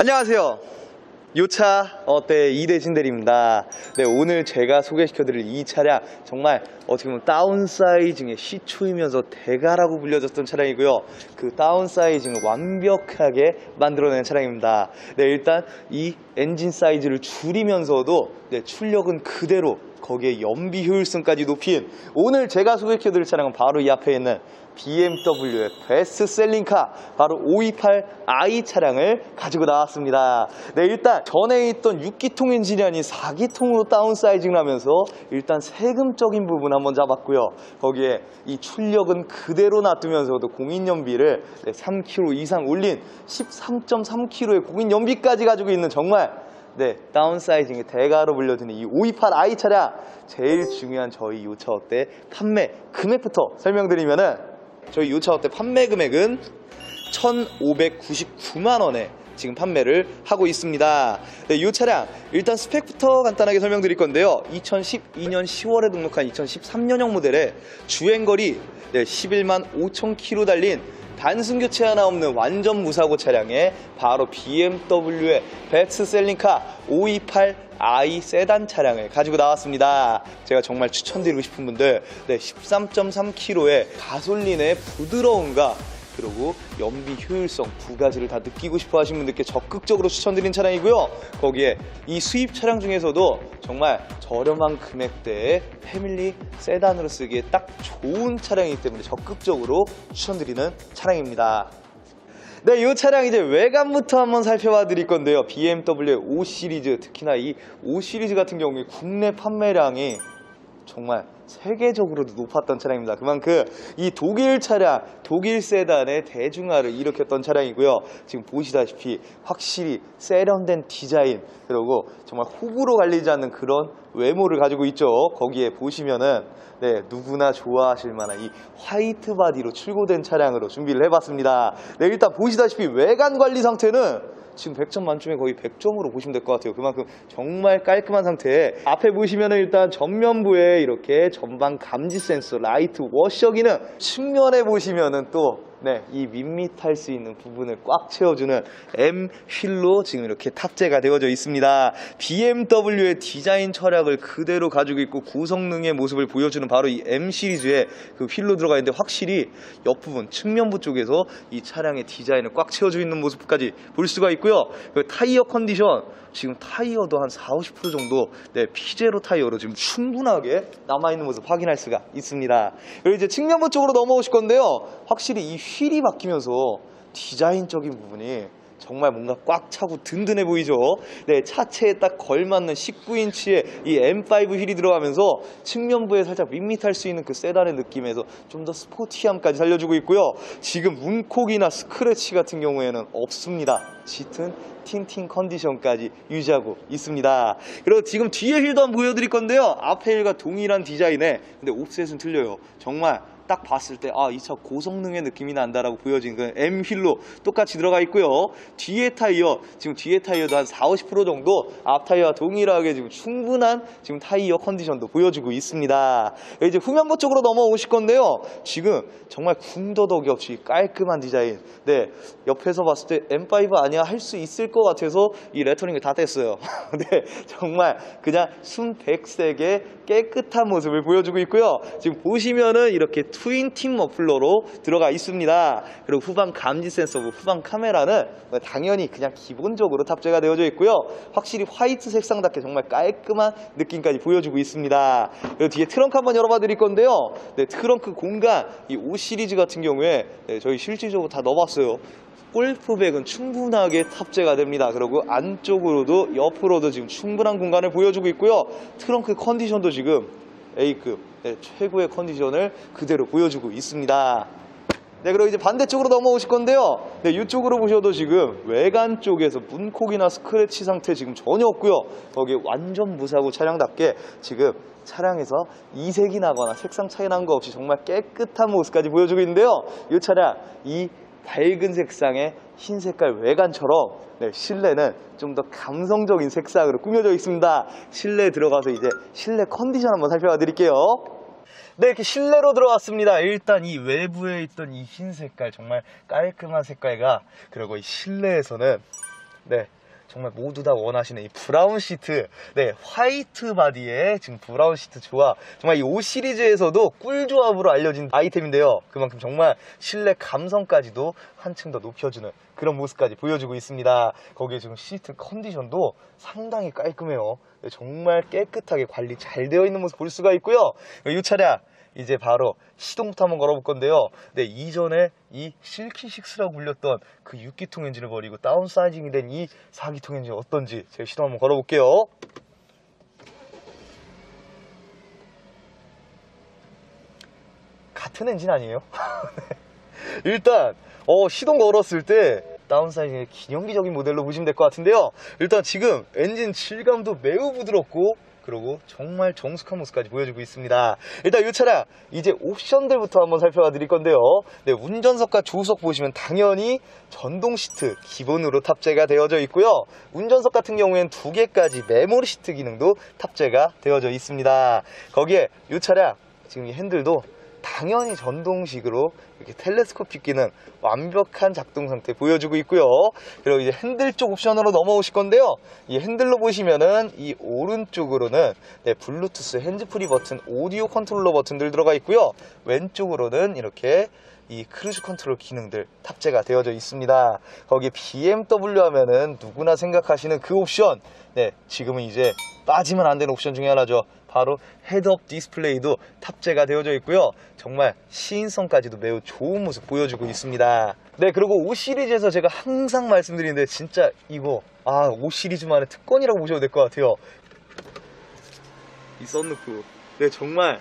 안녕하세요. 요차 어때 이대진 대리입니다. 네 오늘 제가 소개시켜드릴 이 차량 정말 어떻게 보면 다운사이징의 시초이면서 대가라고 불려졌던 차량이고요. 그 다운사이징을 완벽하게 만들어낸 차량입니다. 네 일단 이 엔진 사이즈를 줄이면서도 네, 출력은 그대로 거기에 연비 효율성까지 높인 오늘 제가 소개시켜드릴 차량은 바로 이 앞에 있는 BMW의 베스트셀링카 바로 528i 차량을 가지고 나왔습니다. 네, 일단 전에 있던 6기통 엔진이 아닌 4기통으로 다운사이징을 하면서 일단 세금적인 부분 한번 잡았고요. 거기에 이 출력은 그대로 놔두면서도 공인연비를 3km 이상 올린 13.3km의 공인연비까지 가지고 있는 정말 네, 다운사이징의 대가로 불려지는 이 528i 차량. 제일 중요한 저희 요차 어때? 판매 금액부터 설명드리면은 저희 요차 어때? 판매 금액은 1,599만 원에 지금 판매를 하고 있습니다. 네, 이 차량 일단 스펙부터 간단하게 설명드릴 건데요. 2012년 10월에 등록한 2013년형 모델의 주행거리 네, 11만 5천 킬로 달린 단순 교체 하나 없는 완전 무사고 차량에 바로 BMW의 베스트 셀링카 528i 세단 차량을 가지고 나왔습니다. 제가 정말 추천드리고 싶은 분들 네, 13.3kg의 가솔린의 부드러움과 그리고 연비 효율성 두 가지를 다 느끼고 싶어 하시는 분들께 적극적으로 추천드린 차량이고요. 거기에 이 수입 차량 중에서도 정말 저렴한 금액대의 패밀리 세단으로 쓰기에 딱 좋은 차량이기 때문에 적극적으로 추천드리는 차량입니다. 네, 이 차량 이제 외관부터 한번 살펴봐 드릴 건데요. BMW 5 시리즈, 특히나 이 5 시리즈 같은 경우에 국내 판매량이 정말 세계적으로도 높았던 차량입니다. 그만큼 이 독일 차량, 독일 세단의 대중화를 일으켰던 차량이고요. 지금 보시다시피 확실히 세련된 디자인, 그리고 정말 호불호 갈리지 않는 그런 외모를 가지고 있죠. 거기에 보시면은 네, 누구나 좋아하실 만한 이 화이트 바디로 출고된 차량으로 준비를 해봤습니다. 네, 일단 보시다시피 외관 관리 상태는 지금 100점 만점에 거의 100점으로 보시면 될 것 같아요. 그만큼 정말 깔끔한 상태에 앞에 보시면은 일단 전면부에 이렇게 전방 감지 센서, 라이트 워셔 기능 측면에 보시면은 또 네, 이 밋밋할 수 있는 부분을 꽉 채워주는 M 휠로 지금 이렇게 탑재가 되어져 있습니다. BMW의 디자인 철학을 그대로 가지고 있고 고성능의 모습을 보여주는 바로 이 M 시리즈의 그 휠로 들어가 있는데 확실히 옆부분 측면부 쪽에서 이 차량의 디자인을 꽉 채워주고 있는 모습까지 볼 수가 있고요. 그 타이어 컨디션 지금 타이어도 한 4, 50% 정도 네, 피제로 타이어로 지금 충분하게 남아있는 모습 확인할 수가 있습니다. 그리고 이제 측면부 쪽으로 넘어오실 건데요. 확실히 이 휠이 바뀌면서 디자인적인 부분이 정말 뭔가 꽉 차고 든든해 보이죠? 네, 차체에 딱 걸맞는 19인치의 이 M5 휠이 들어가면서 측면부에 살짝 밋밋할 수 있는 그 세단의 느낌에서 좀 더 스포티함까지 살려주고 있고요. 지금 문콕이나 스크래치 같은 경우에는 없습니다. 짙은 틴팅 컨디션까지 유지하고 있습니다. 그리고 지금 뒤에 휠도 한번 보여드릴 건데요. 앞에 휠과 동일한 디자인에 근데 옵셋은 틀려요. 정말 딱 봤을 때 아 이 차 고성능의 느낌이 난다라고 보여진 그 M 휠로 똑같이 들어가 있고요. 뒤에 타이어 지금 뒤에 타이어도 한 4, 50% 정도 앞 타이어와 동일하게 지금 충분한 지금 타이어 컨디션도 보여주고 있습니다. 이제 후면부 쪽으로 넘어오실 건데요. 지금 정말 궁더덕이 없이 깔끔한 디자인. 네 옆에서 봤을 때 M5 아니야 할 수 있을 것 같아서 이 레터링을 다 뗐어요. 네 정말 그냥 순 백색의 깨끗한 모습을 보여주고 있고요. 지금 보시면은 이렇게 트윈 팀 머플러로 들어가 있습니다. 그리고 후방 감지 센서, 후방 카메라는 당연히 그냥 기본적으로 탑재가 되어져 있고요. 확실히 화이트 색상답게 정말 깔끔한 느낌까지 보여주고 있습니다. 그리고 뒤에 트렁크 한번 열어봐 드릴 건데요. 네, 트렁크 공간 이 5 시리즈 같은 경우에 네, 저희 실질적으로 다 넣어봤어요. 골프백은 충분하게 탑재가 됩니다. 그리고 안쪽으로도 옆으로도 지금 충분한 공간을 보여주고 있고요. 트렁크 컨디션도 지금 A급 네, 최고의 컨디션을 그대로 보여주고 있습니다. 네, 그리고 이제 반대쪽으로 넘어오실 건데요. 네, 이쪽으로 보셔도 지금 외관 쪽에서 문콕이나 스크래치 상태 지금 전혀 없고요. 거기 완전 무사고 차량답게 지금 차량에서 이색이 나거나 색상 차이 난 거 없이 정말 깨끗한 모습까지 보여주고 있는데요. 이 차량 이 밝은 색상의 흰 색깔 외관처럼 네, 실내는 좀 더 감성적인 색상으로 꾸며져 있습니다. 실내에 들어가서 이제 실내 컨디션 한번 살펴봐 드릴게요. 네, 이렇게 실내로 들어왔습니다. 일단 이 외부에 있던 이 흰 색깔, 정말 깔끔한 색깔과 그리고 이 실내에서는 네. 정말 모두 다 원하시는 이 브라운 시트, 네, 화이트 바디에 지금 브라운 시트 조합. 정말 이 5 시리즈에서도 꿀 조합으로 알려진 아이템인데요. 그만큼 정말 실내 감성까지도 한층 더 높여주는 그런 모습까지 보여주고 있습니다. 거기에 지금 시트 컨디션도 상당히 깔끔해요. 네, 정말 깨끗하게 관리 잘 되어 있는 모습 볼 수가 있고요. 이 차량 이제 바로 시동부터 한번 걸어볼 건데요. 네, 이전에 이 실키식스라고 불렸던 그 6기통 엔진을 버리고 다운사이징이 된 이 4기통 엔진 어떤지 제가 시동 한번 걸어볼게요. 같은 엔진 아니에요? 네. 일단 어, 시동 걸었을 때 다운사이징의 기념비적인 모델로 보시면 될 것 같은데요. 일단 지금 엔진 질감도 매우 부드럽고 그리고 정말 정숙한 모습까지 보여주고 있습니다. 일단 이 차량 이제 옵션들부터 한번 살펴봐 드릴 건데요. 네, 운전석과 조수석 보시면 당연히 전동 시트 기본으로 탑재가 되어져 있고요. 운전석 같은 경우에는 두 개까지 메모리 시트 기능도 탑재가 되어져 있습니다. 거기에 이 차량 지금 이 핸들도 당연히 전동식으로 이렇게 텔레스코픽 기능 완벽한 작동 상태 보여주고 있고요. 그리고 이제 핸들 쪽 옵션으로 넘어오실 건데요. 이 핸들로 보시면은 이 오른쪽으로는 네, 블루투스 핸즈프리 버튼, 오디오 컨트롤러 버튼들 들어가 있고요. 왼쪽으로는 이렇게 이 크루즈 컨트롤 기능들 탑재가 되어져 있습니다. 거기에 BMW 하면은 누구나 생각하시는 그 옵션. 네, 지금은 이제 빠지면 안 되는 옵션 중에 하나죠. 바로 헤드업 디스플레이도 탑재가 되어져 있고요. 정말 시인성까지도 매우 좋은 모습 보여주고 있습니다. 네, 그리고 5 시리즈에서 제가 항상 말씀드리는데 진짜 이거 아, 5 시리즈만의 특권이라고 보셔도 될 것 같아요. 이 썬루프. 네, 정말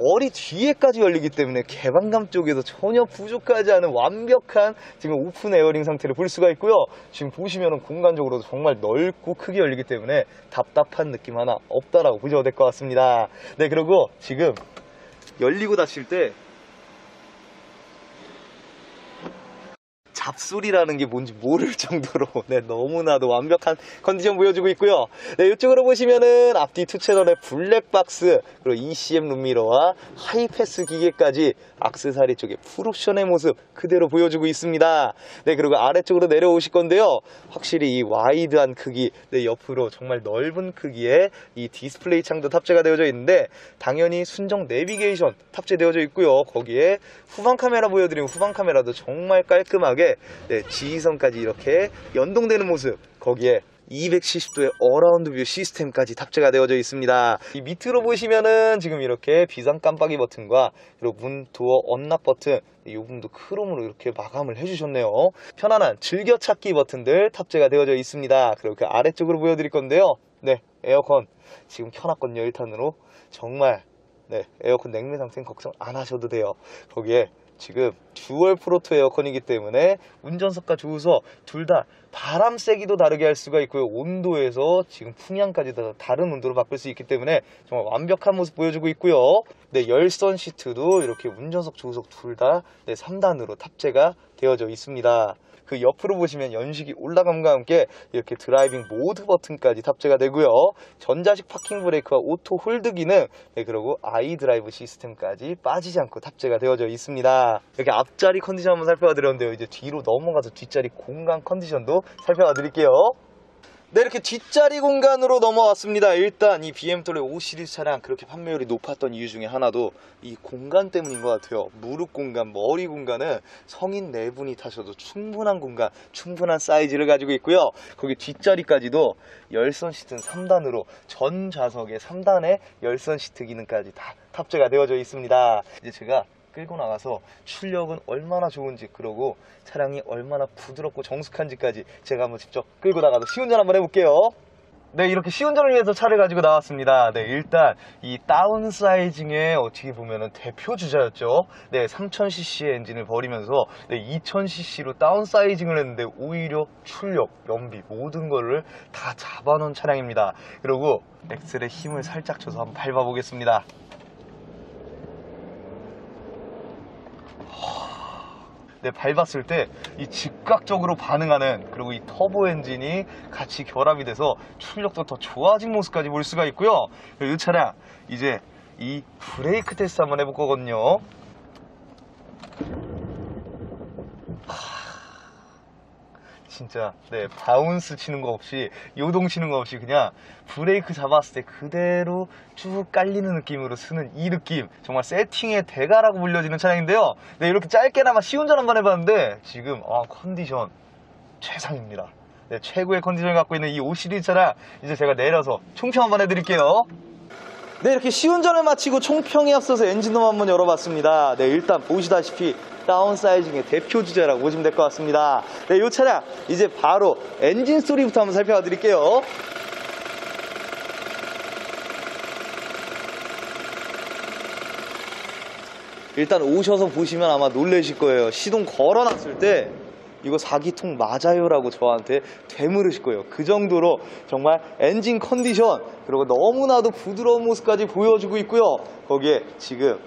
머리 뒤에까지 열리기 때문에 개방감 쪽에도 전혀 부족하지 않은 완벽한 지금 오픈 에어링 상태를 볼 수가 있고요. 지금 보시면은 공간적으로도 정말 넓고 크게 열리기 때문에 답답한 느낌 하나 없다라고 보셔도 될 것 같습니다. 네, 그리고 지금 열리고 닫힐 때 잡소리라는 게 뭔지 모를 정도로 네, 너무나도 완벽한 컨디션 보여주고 있고요. 네, 이쪽으로 보시면은 앞뒤 투 채널의 블랙박스 그리고 ECM 룸미러와 하이패스 기계까지 악세사리 쪽에 풀옵션의 모습 그대로 보여주고 있습니다. 네, 그리고 아래쪽으로 내려오실 건데요. 확실히 이 와이드한 크기, 네, 옆으로 정말 넓은 크기의 이 디스플레이 창도 탑재가 되어져 있는데 당연히 순정 내비게이션 탑재되어져 있고요. 거기에 후방 카메라 보여드리면 후방 카메라도 정말 깔끔하게 네, 지휘선까지 이렇게 연동되는 모습 거기에 270도의 어라운드 뷰 시스템까지 탑재가 되어져 있습니다. 이 밑으로 보시면은 지금 이렇게 비상 깜빡이 버튼과 그리고 문 도어 언락 버튼 이 부분도 크롬으로 이렇게 마감을 해주셨네요. 편안한 즐겨찾기 버튼들 탑재가 되어져 있습니다. 그리고 그 아래쪽으로 보여드릴 건데요. 네, 에어컨 지금 켜놨거든요. 1탄으로 정말 네, 에어컨 냉매 상태는 걱정 안 하셔도 돼요. 거기에 지금 듀얼 프로토 에어컨이기 때문에 운전석과 조수석 둘 다 바람 세기도 다르게 할 수가 있고요. 온도에서 지금 풍향까지 다 다른 온도로 바꿀 수 있기 때문에 정말 완벽한 모습 보여주고 있고요. 네, 열선 시트도 이렇게 운전석, 조수석 둘다 네, 3단으로 탑재가 되어져 있습니다. 그 옆으로 보시면 연식이 올라감과 함께 이렇게 드라이빙 모드 버튼까지 탑재가 되고요. 전자식 파킹 브레이크와 오토 홀드 기능, 네, 그리고 아이 드라이브 시스템까지 빠지지 않고 탑재가 되어져 있습니다. 이렇게 앞 자리 컨디션 한번 살펴봐 드렸는데요. 이제 뒤로 넘어가서 뒷자리 공간 컨디션도 살펴봐 드릴게요. 네, 이렇게 뒷자리 공간으로 넘어왔습니다. 일단 이 BMW 5 시리즈 차량 그렇게 판매율이 높았던 이유 중에 하나도 이 공간 때문인 것 같아요. 무릎 공간, 머리 공간은 성인 네 분이 타셔도 충분한 공간, 충분한 사이즈를 가지고 있고요. 거기 뒷자리까지도 열선 시트는 3단으로 전 좌석에 3단의 열선 시트 기능까지 다 탑재가 되어져 있습니다. 이제 제가 끌고 나가서 출력은 얼마나 좋은지 그러고 차량이 얼마나 부드럽고 정숙한지까지 제가 한번 직접 끌고 나가서 시운전 한번 해볼게요. 네, 이렇게 시운전을 위해서 차를 가지고 나왔습니다. 네, 일단 이 다운사이징의 어떻게 보면은 대표 주자였죠. 네, 3000cc의 엔진을 버리면서 네, 2000cc로 다운사이징을 했는데 오히려 출력, 연비 모든 거를 다 잡아놓은 차량입니다. 그리고 엑셀에 힘을 살짝 줘서 한번 밟아보겠습니다. 네, 밟았을 때 이 즉각적으로 반응하는 그리고 이 터보 엔진이 같이 결합이 돼서 출력도 더 좋아진 모습까지 볼 수가 있고요. 이 차량 이제 이 브레이크 테스트 한번 해볼 거거든요. 진짜 네 바운스 치는 거 없이 요동 치는 거 없이 그냥 브레이크 잡았을 때 그대로 쭉 깔리는 느낌으로 쓰는 이 느낌 정말 세팅의 대가라고 불려지는 차량인데요. 네 이렇게 짧게나마 시운전 한번 해봤는데 지금 아 컨디션 최상입니다. 네, 최고의 컨디션을 갖고 있는 이 5 시리즈 차량 이제 제가 내려서 총평 한번 해드릴게요. 네, 이렇게 시운전을 마치고 총평에 앞서서 엔진룸 한번 열어봤습니다. 네, 일단 보시다시피 다운사이징의 대표 주제라고 보시면 될 것 같습니다. 네, 이 차량 이제 바로 엔진 소리부터 한번 살펴봐 드릴게요. 일단 오셔서 보시면 아마 놀라실 거예요. 시동 걸어놨을 때 이거 4기통 맞아요라고 저한테 되물으실 거예요. 그 정도로 정말 엔진 컨디션 그리고 너무나도 부드러운 모습까지 보여주고 있고요. 거기에 지금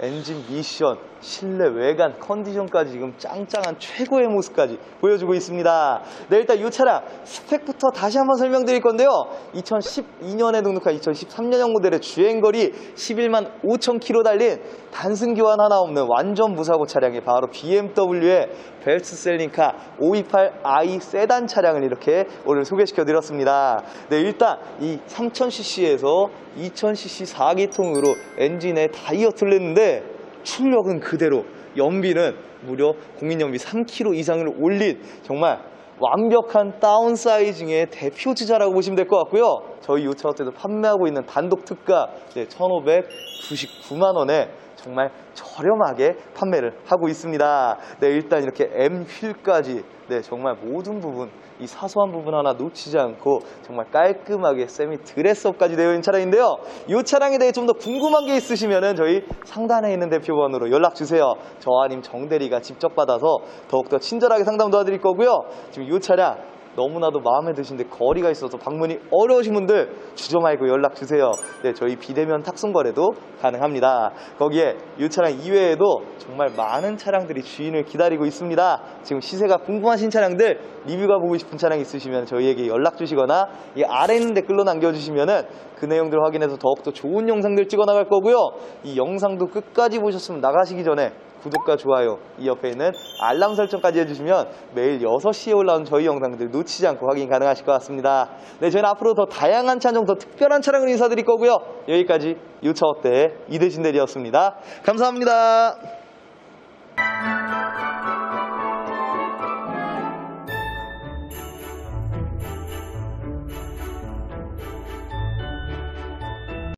엔진 미션, 실내 외관 컨디션까지 지금 짱짱한 최고의 모습까지 보여주고 있습니다. 네, 일단 이 차량 스펙부터 다시 한번 설명드릴 건데요. 2012년에 등록한 2013년형 모델의 주행거리 11만 5천 킬로 달린 단순 교환 하나 없는 완전 무사고 차량이 바로 BMW의 베스트셀링카 528i 세단 차량을 이렇게 오늘 소개시켜 드렸습니다. 네, 일단 이 3000cc에서 2000cc 4기통으로 엔진에 다이어트를 했는데 출력은 그대로 연비는 무려 공인연비 3km 이상을 올린 정말 완벽한 다운사이징의 대표 주자라고 보시면 될 것 같고요. 저희 요차업체에서 판매하고 있는 단독 특가 1,599만 원에 정말 저렴하게 판매를 하고 있습니다. 네, 일단 이렇게 M 휠까지 네, 정말 모든 부분 이 사소한 부분 하나 놓치지 않고 정말 깔끔하게 세미 드레스업까지 되어 있는 차량인데요. 이 차량에 대해 좀 더 궁금한 게 있으시면은 저희 상단에 있는 대표번호로 연락 주세요. 저 아님 정대리가 직접 받아서 더욱더 친절하게 상담 도와드릴 거고요. 지금 이 차량 너무나도 마음에 드신데 거리가 있어서 방문이 어려우신 분들 주저 말고 연락 주세요. 네, 저희 비대면 탁송 거래도 가능합니다. 거기에 이 차량 이외에도 정말 많은 차량들이 주인을 기다리고 있습니다. 지금 시세가 궁금하신 차량들 리뷰가 보고 싶은 차량 있으시면 저희에게 연락 주시거나 이 아래 있는 댓글로 남겨주시면은 그 내용들 확인해서 더욱더 좋은 영상들 찍어 나갈 거고요. 이 영상도 끝까지 보셨으면 나가시기 전에 구독과 좋아요, 이 옆에 있는 알람 설정까지 해주시면 매일 6시에 올라온 저희 영상들 놓치지 않고 확인 가능하실 것 같습니다. 네, 저희는 앞으로 더 다양한 차종, 더 특별한 차량을 인사드릴 거고요. 여기까지 유차 어때 이대신 대리였습니다. 감사합니다.